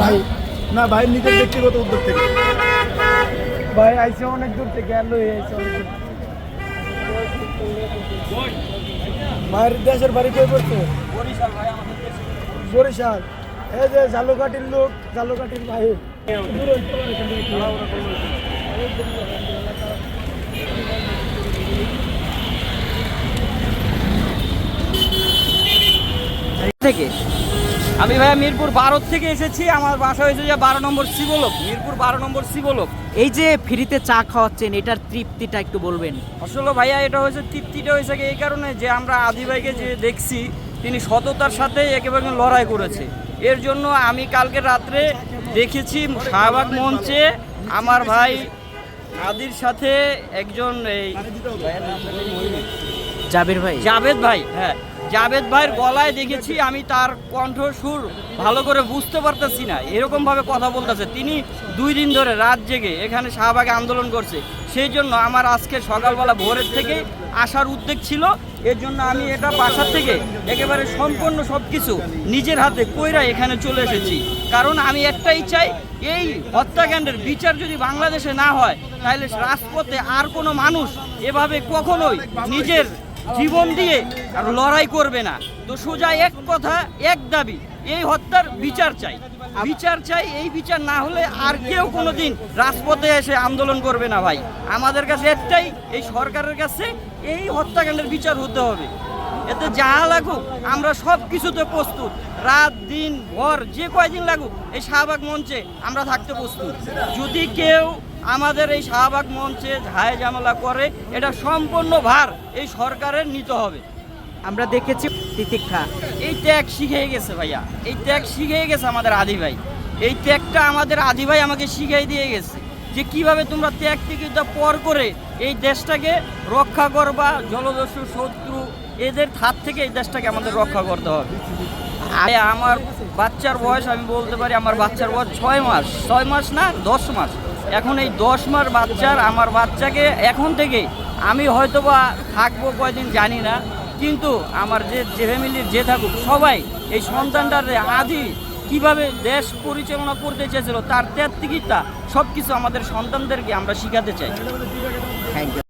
ভাই, না ভাই নিজের ব্যক্তিগত উদ্যোগ থেকে। ভাই, আইসে অনেক দূর থেকে, আর লই আইসে অনেক দূর ভাইয়ের দেশের বাড়ি কই পড়ছে? বরিশাল। এই যে ঝালুকাটির লোক ঝালুকাটির ভাই। থেকে? আমি ভাইয়া মিরপুর বারো থেকে এসেছি। আমার বাসা হয়েছে যে বারো নম্বর শিবলোক মিরপুর বারো নম্বর শিবলোক। এই যে ফ্রিতে চা খাওয়াচ্ছেন এটার তৃপ্তিটা একটু বলবেন। আসলে ভাইয়া এটা হয়েছে তৃপ্তিটা হয়েছে এই কারণে যে আমরা আদি ভাইকে যে দেখছি তিনি সততার সাথে একেবারে লড়াই করেছে। এর জন্য আমি কালকে রাত্রে দেখেছি শাহবাগ মঞ্চে আমার ভাই আদির সাথে একজন এই। জাবির ভাই? জাভেদ ভাই হ্যাঁ। জাভেদ ভাইয়ের গলায় দেখেছি, আমি তার কণ্ঠ সুর ভালো করে বুঝতে পারতেছি না। এরকমভাবে কথা বলতেছে। তিনি দুই দিন ধরে রাত জেগে এখানে শাহবাগে আন্দোলন করছে। সেই জন্য আমার আজকে সকালবেলা ভোরের থেকে আসার উদ্যোগ ছিল। এর জন্য আমি এটা বাসার থেকে একেবারে সম্পূর্ণ সব কিছু নিজের হাতে কইরা এখানে চলে এসেছি। কারণ আমি একটাই চাই, এই হত্যাকাণ্ডের বিচার যদি বাংলাদেশে না হয়, তাহলে রাজপথে আর কোনো মানুষ এভাবে কখনোই নিজের জীবন দিয়ে আর লড়াই করবে না। তো সোজা এক কথা, এক দাবি, এই হত্যার বিচার চাই। বিচার চাই, এই বিচার না হলে আর কেউ কোনোদিন রাজপথে এসে আন্দোলন করবে না ভাই। আমাদের কাছে একটাই, এই সরকারের কাছে এই হত্যাকাণ্ডের বিচার হতে হবে। এতে যা লাগুক, আমরা সব কিছুতে প্রস্তুত। রাত, দিন, ভর, যে কয়দিন লাগুক, এই শাহবাগ মঞ্চে আমরা থাকতে প্রস্তুত। যদি কেউ আমাদের এই শাহবাগ মঞ্চে ঝায় ঝামেলা করে, এটা সম্পূর্ণ ভার এই সরকারের নিতে হবে। আমরা দেখেছি তিতিক্ষা এই ত্যাগ শিখে গেছে ভাইয়া। এই ত্যাগ শিখে গেছে আমাদের আদি ভাই। এই ত্যাগটা আমাদের আদি ভাই আমাকে শিখাই দিয়ে গেছে যে কীভাবে তোমরা ত্যাগ থেকে পর করে এই দেশটাকে রক্ষা করবা, জলদস্যু, শত্রু, এদের হাত থেকে এই দেশটাকে আমাদের রক্ষা করতে হবে। আর আমার বাচ্চার বয়স আমি বলতে পারি, আমার বাচ্চার বয়স ছয় মাস। ছয় মাস না, দশ মাস। এখন এই দশ মার বাচ্চার, আমার বাচ্চাকে এখন থেকে আমি হয়তো বা থাকব কয়দিন জানি না, কিন্তু আমার যে যে ফ্যামিলির যে থাকুক, সবাই এই সন্তানটার আদি কীভাবে দেশ পরিচালনা করতে চেয়েছিল, তার ত্যাগ সব কিছু আমাদের সন্তানদেরকে আমরা শিখাতে চাই। Thank you